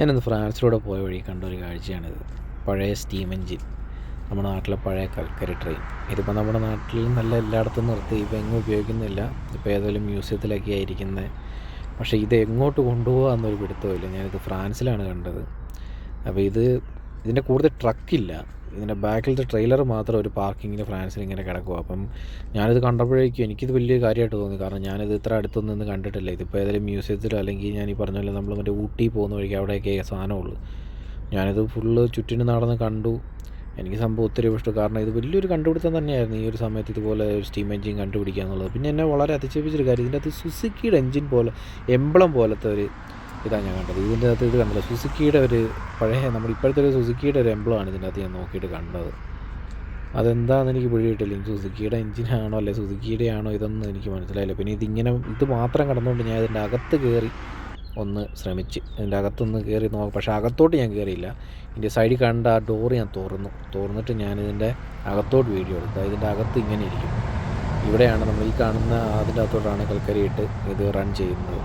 ഞാനിന്ന് ഫ്രാൻസിലൂടെ പോയ വഴി കണ്ട ഒരു കാഴ്ചയാണിത്. പഴയ സ്റ്റീം എഞ്ചിൻ നമ്മുടെ നാട്ടിലെ പഴയ കൽക്കരി ട്രെയിൻ. ഇതിപ്പോൾ നമ്മുടെ നാട്ടിൽ നല്ല എല്ലായിടത്തും നിർത്തി. ഇപ്പോൾ എങ്ങും ഉപയോഗിക്കുന്നില്ല. ഇപ്പോൾ ഏതെങ്കിലും മ്യൂസിയത്തിലൊക്കെ ആയിരിക്കുന്നത് പക്ഷേ ഇത് എങ്ങോട്ട് കൊണ്ടുപോകുക എന്നൊരു പിടുത്തമില്ല ഞാനിത് ഫ്രാൻസിലാണ് കണ്ടത്. അപ്പോൾ ഇത് ഇതിന്റെ കൂടുതൽ ട്രക്കില്ല. ഇതിന്റെ ബാക്കിലത്തെ ട്രെയിലർ മാത്രം ഒരു പാർക്കിങ്ങിന് ഫ്രാൻസിൽ ഇങ്ങനെ കിടക്കുക അപ്പം ഞാനിത് കണ്ടപ്പോഴേക്കും എനിക്കിത് വലിയ കാര്യമായിട്ട് തോന്നി. കാരണം ഞാനിത് ഇത്ര അടുത്തൊന്നും നിന്ന് കണ്ടിട്ടില്ല. ഇതിപ്പോൾ ഏതെങ്കിലും മ്യൂസിയത്തിലോ അല്ലെങ്കിൽ ഞാൻ ഈ പറഞ്ഞ പോലെ നമ്മൾ മറ്റേ ഊട്ടി പോകുന്ന വഴിക്ക് അവിടെയൊക്കെ സാധനമുള്ളൂ. ഞാനിത് ഫുള്ള് ചുറ്റിന് നടന്ന് കണ്ടു. എനിക്ക് സംഭവം ഒത്തിരി ഇഷ്ടം. കാരണം ഇത് വലിയൊരു കണ്ടുപിടുത്തം തന്നെയായിരുന്നു ഈ ഒരു സമയത്ത് ഇതുപോലെ ഒരു സ്റ്റീം എഞ്ചിൻ കണ്ടുപിടിക്കുക എന്നുള്ളത് പിന്നെ എന്നെ വളരെ അതിശയിപ്പിച്ചൊരു കാര്യം. ഇതിന്റെ അത് സുസുക്കിയുടെ എഞ്ചിൻ പോലെ എംബ്ലം പോലത്തെ ഒരു ഇതാണ് ഞാൻ കണ്ടത്. ഇതിന്റെ അകത്ത് ഇത് കണ്ടല്ലോ. സുസുക്കിയുടെ ഒരു പഴയ നമ്മൾ ഇപ്പോഴത്തെ ഒരു സുസുക്കിയുടെ ഒരു എംബ്ലമാണ് ഇതിന്റെ അകത്ത് ഞാൻ നോക്കിയിട്ട് കണ്ടത്. അതെന്താണെന്ന് എനിക്ക് പിടികിട്ടില്ല. ഇനി സുസുക്കിയുടെ എഞ്ചിനാണോ അല്ലെ സുസുക്കിയുടെ ആണോ ഇതൊന്നും എനിക്ക് മനസ്സിലായില്ല. പിന്നെ ഇതിങ്ങനെ ഇത് മാത്രം കടന്നുകൊണ്ട് ഞാൻ ഇതിന്റെ അകത്ത് കയറി ഒന്ന് ശ്രമിച്ച്. ഇതിന്റെ അകത്തൊന്ന് കയറി നോക്കാം. പക്ഷേ അകത്തോട്ട് ഞാൻ കയറിയില്ല. ഇതിന്റെ സൈഡിൽ കണ്ട ആ ഡോറ് ഞാൻ തുറന്നു. തുറന്നിട്ട് ഞാൻ ഇതിന്റെ അകത്തോട്ട് വീഡിയോ എടുക്കുക ഇതിന്റെ അകത്ത് ഇങ്ങനെ ഇരിക്കും. ഇവിടെയാണ് നമ്മൾ ഈ കാണുന്ന അതിന്റെ അകത്തോട്ടാണ് കൽക്കരിയിട്ട് ഇത് റൺ ചെയ്യുന്നത്.